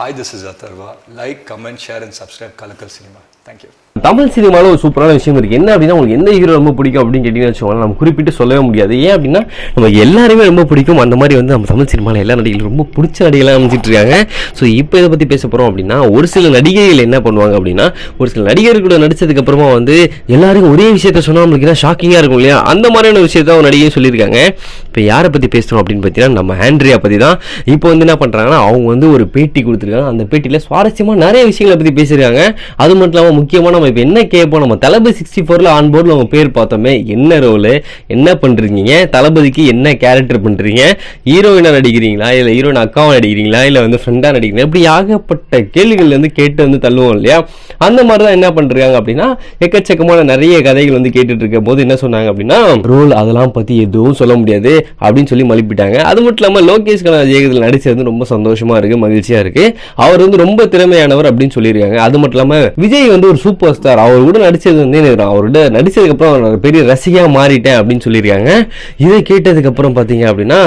Hi, this is Atharva. Like, comment, share, and subscribe Kalakal Cinema. Thank you Tamil சினிமாவில் ஒரு சூப்பரான விஷயம் இருக்குது என்ன அப்படின்னா உங்களுக்கு எந்த ஹீரோ ரொம்ப பிடிக்கும் அப்படின்னு கேட்டிங்கன்னு வச்சுக்கோங்க நம்ம குறிப்பிட்டு சொல்லவே முடியாது. ஏன் அப்படின்னா நம்ம எல்லாருமே ரொம்ப பிடிக்கும். அந்த மாதிரி வந்து நம்ம தமிழ் சினிமாவில் எல்லா நடிகைகளும் ரொம்ப பிடிச்ச நடிகைலாம் அமைச்சிட்டு இருக்காங்க. ஸோ இப்போ இதை பற்றி பேச போகிறோம் அப்படின்னா ஒரு சில நடிகைகள் என்ன பண்ணுவாங்க அப்படின்னா ஒரு சில நடிகர்கள் கூட வந்து எல்லாருக்கும் ஒரே விஷயத்த சொன்னால் நம்மளுக்கு தான் ஷாக்கிங்காக இருக்கும் இல்லையா? அந்த மாதிரியான விஷயத்த ஒரு நடிகை சொல்லியிருக்காங்க. இப்போ யாரை பற்றி பேசுகிறோம் அப்படின்னு பார்த்தீங்கன்னா நம்ம ஆண்ட்ரியா பற்றி தான் இப்போ வந்து என்ன பண்ணுறாங்கன்னா அவங்க வந்து ஒரு பேட்டி கொடுத்துருக்காங்க. அந்த பேட்டியில் சுவாரஸ்யமாக நிறைய விஷயங்களை பற்றி பேசியிருக்காங்க. அது மட்டும் இல்லாமல் முக்கியமாக நம்ம இப்போ என்ன கேட்போம் நம்ம தளபதி சிக்ஸ்டி ஃபோரில் ஆன் போர்டில் நம்ம பேர் பார்த்தோமே என்ன ரோலு என்ன பண்ணுறீங்க தளபதிக்கு என்ன கேரக்டர் பண்ணுறீங்க ஹீரோயினாக நடிக்கிறீங்களா? இல்லை ஹீரோயின் அக்காவை நடிக்கிறீங்களா? இல்லை வந்து ஃப்ரெண்டாக நடிக்கிறீங்களா? இப்படி ஆகப்பட்ட கேள்விகள் வந்து கேட்டு வந்து தள்ளுவோம் இல்லையா? அந்த மாதிரி தான் என்ன பண்ணுறாங்க அப்படின்னா எக்கச்சக்கமான நிறைய கதைகள் வந்து கேட்டுட்டு இருக்க போது என்ன சொன்னாங்க அப்படின்னா ரோல் அதெல்லாம் பற்றி எதுவும் சொல்ல முடியாது அப்படின்னு சொல்லி மலிப்பிட்டாங்க. அது மட்டும் இல்லாமல் லோகேஷ் கனகஜெயகத்தில் நடிச்சது ரொம்ப சந்தோஷமா இருக்கு மகிழ்ச்சியாக இருக்கு. அவர் வந்து ரொம்ப திறமையானவர் அப்படின்னு சொல்லியிருக்காங்க. அது மட்டும் இல்லாமல் விஜய் வந்து வந்து ஒரு சூப்பர் ஸ்டார். அவர் கூட நடிச்சது வந்து எனக்கு அவரோட நடிச்சதுக்கப்புறம் பெரிய ரசிகா மாறிட்டேன் அப்படின்னு சொல்லியிருக்காங்க. இதை கேட்டதுக்கப்புறம் பார்த்தீங்க அப்படின்னா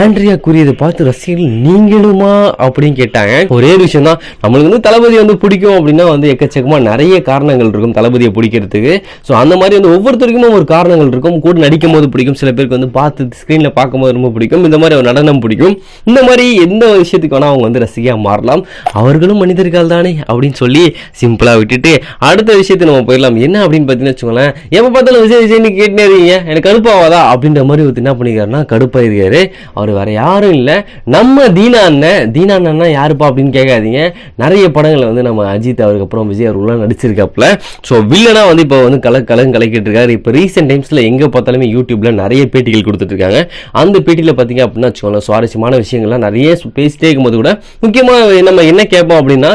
ஆண்ட்ரியா கூறியதை பார்த்து ரசிகர்கள் நீங்களுமா அப்படின்னு கேட்டாங்க. ஒரே விஷயம் தான் நம்மளுக்கு வந்து தளபதி வந்து பிடிக்கும் அப்படின்னா வந்து எக்கச்சக்கமாக நிறைய காரணங்கள் இருக்கும் தளபதியை பிடிக்கிறதுக்கு. ஸோ அந்த மாதிரி வந்து ஒவ்வொருத்தருக்குமே ஒரு காரணங்கள் இருக்கும். கூட நடிக்கும் போது பிடிக்கும் சில பேருக்கு வந்து பார்த்து ஸ்க்ரீனில் பார்க்கும்போது ரொம்ப பிடிக்கும். இந்த மாதிரி ஒரு நடனம் பிடிக்கும். இந்த மாதிரி எந்த விஷயத்துக்கு வேணால் அவங்க வந்து ரசிகையாக மாறலாம். அவர்களும் மனிதர்கள் தானே அப்படின்னு சொல்லி சிம்பிளாக விட்டுட்டு அடுத்த விஷயத்தை நம்ம போயிடலாம். என்ன அப்படின்னு பார்த்தீங்கன்னு வச்சுக்கோங்களேன் எப்போ பார்த்தாலும் விஜய் விஜய்னு கேட்டுனே இருக்கீங்க. எனக்கு கடுப்பாவாதா அப்படின்ற மாதிரி ஒருத்தர் என்ன பண்ணிருக்காருன்னா கடுப்பாயிருக்காரு அவர் வேற யாரும் இல்லை. நம்ம தீனா அண்ணன் தீனா அண்ணன்னா யாருப்பா அப்படின்னு கேட்காதீங்க. நிறைய படங்களை வந்து நம்ம அஜித் அவருக்கு அப்புறம் விஜய் அவர்கள்லாம் நடிச்சிருக்காப்புல. ஸோ வில்லனா வந்து இப்போ வந்து கல கலங்க கலக்கிட்டு இருக்காரு. இப்போ ரீசெண்ட் டைம்ஸில் எங்கே பார்த்தாலுமே யூடியூப்ல நிறைய பேட்டிகள் கொடுத்துட்டு இருக்காங்க. அந்த பேட்டியில் பார்த்தீங்க அப்படின்னா வச்சுக்கோங்களேன் சுவாரஸ்யமான விஷயங்கள்லாம் நிறைய பேசிட்டே இருக்கும்போது கூட முக்கியமாக நம்ம என்ன கேட்போம் அப்படின்னா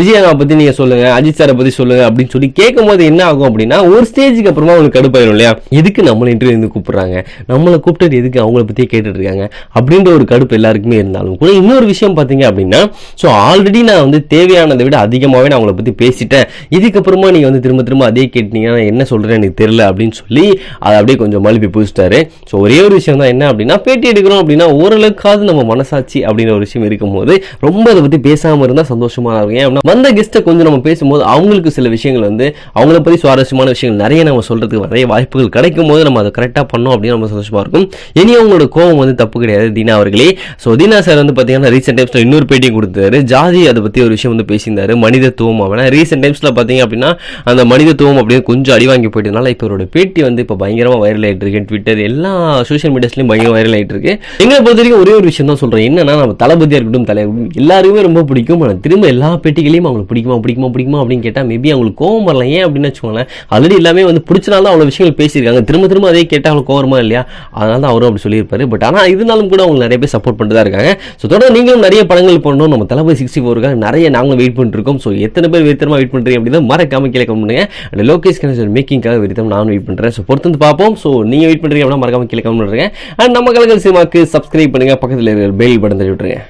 விஜய் அண்ணா பற்றி நீங்கள் சொல்லுங்க அஜித் சாரை பற்றி சொல்லுங்க அப்படின்னு சொல்லி கேட்கும் போது என்ன ஆகும் அப்படின்னா ஒரு ஸ்டேஜுக்கு அப்புறமா அவங்களுக்கு கடுப்பாயிடும் இல்லையா? எதுக்கு நம்மளை இன்டர்வியூ வந்து கூப்பிடுறாங்க? நம்மளை கூப்பிட்டது எதுக்கு அவங்கள பற்றியே கேட்டுட்டு இருக்காங்க? அப்படின்ற ஒரு கடுப்பு எல்லாருக்குமே இருந்தாலும் கூட இன்னொரு விஷயம் பார்த்தீங்க அப்படின்னா ஸோ ஆல்ரெடி நான் வந்து தேவையானதை விட அதிகமாகவே நான் அவங்கள பற்றி பேசிட்டேன். இதுக்கப்புறமா நீங்கள் வந்து திரும்ப திரும்ப அதே கேட்டீங்கன்னா என்ன சொல்கிறேன் எனக்கு தெரியல அப்படின்னு சொல்லி அதை அப்படியே கொஞ்சம் மழுப்பி பூசிட்டாரு ஸோ ஒரே ஒரு விஷயம் தான் என்ன அப்படின்னா பேட்டி எடுக்கிறோம் அப்படின்னா ஓரளவுக்காவது நம்ம மனசாட்சி அப்படின்ற ஒரு விஷயம் இருக்கும்போது ரொம்ப அதை பற்றி பேசாமல் இருந்தால் சந்தோஷமா இருக்கும். ஏன் வந்த கெஸ்ட்டை கொஞ்சம் நம்ம பேசும்போது அவங்களுக்கு சில விஷயங்கள் வந்து அவங்கள பற்றி சுவாரஸ்யமான விஷயங்கள் நிறைய நம்ம சொல்கிறதுக்கு நிறைய வாய்ப்புகள் கிடைக்கும் போது நம்ம அதை கரெக்டாக பண்ணோம் அப்படின்னு நம்ம சந்தோஷமாக இருக்கும். இனி அவங்களோட கோவம் வந்து தப்பு கிடையாது தீனா அவர்களே. ஸோ தீனா சார் வந்து பார்த்தீங்கன்னா ரீசெண்ட் டைம்ஸில் இன்னொரு பேட்டியும் கொடுத்தாரு. ஜாதி அதை பற்றி ஒரு விஷயம் வந்து பேசியிருந்தாரு. மனிதத்துவம் அவனா ரீசெண்ட் டைம்ஸில் பார்த்தீங்க அப்படின்னா அந்த மனிதத்துவம் அப்படியே கொஞ்சம் அடி வாங்கி போயிட்டதுனால இப்போ அவரோட பேட்டி வந்து இப்போ பயங்கரமாக வைரல் ஆகிட்டு இருக்கு. ட்விட்டர் எல்லா சோஷியல் மீடியாஸ்லையும் பயங்கரம் வைரல் ஆகிட்டு இருக்கு. எங்களை பொறுத்த வரைக்கும் ஒரே ஒரு விஷயம் தான் சொல்கிறேன் என்னன்னா நம்ம தளபதியாக இருக்கட்டும் தலை எல்லாருமே ரொம்ப பிடிக்கும். ஆனால் திரும்ப எல்லா பேட்டிகளையும் அவங்களுக்கு பிடிக்குமா பிடிக்குமா பிடிக்குமா அப்படின்னு கேட்டால் மேபி அவங்களுக்கு கோவம் வரலாம் ஏன் அப்படின்னு வச்சுக்கோங்களேன் ஆல்ரெடி எல்லாமே வந்து பிடிச்சனால தான் அவ்வளோ விஷயங்கள் பேசியிருக்காங்க. திரும்ப திரும்ப அதே கேட்டால் அவங்களுக்கு கோவமா இல்லையா? அதனால தான் அவரும் அப்படி சொல்லியிருப்பாரு. பட் ஆனால் இருந்தாலும் கூட அவங்க நிறைய பேர் சப்போர்ட் பண்ணிட்டு தான் இருக்காங்க. ஸோ தொடர்ந்து நீங்களும் நிறைய படங்கள் பண்ணணும் நம்ம தளபதி சிக்ஸ்டி ஃபோருக்காக நிறைய நாங்களும் வெயிட் பண்ணிட்டு இருக்கோம். ஸோ எத்தனை பேர் வெறித்தனமா வெயிட் பண்ணுறீங்க அப்படின்னா மறக்காம கீழே கமெண்ட் பண்ணுங்க. அண்ட் லோகேஷ் கணேசன் மேக்கிங்காக வெறித்தனம் நானும் வெயிட் பண்ணுறேன் ஸோ பொறுத்து வந்து பார்ப்போம். ஸோ நீங்கள் வெயிட் பண்ணுறீங்க அப்படின்னா மறக்காம கீழே கமெண்ட் பண்ணுறேன் அண்ட் நம்ம கலகல் சினிமாக்கு சப்ஸ்கிரைப் பண்ணுங்க. பக்கத்தில் இருக்கிற பெல் பட்டன் தள்ளி விட்டுருங்க.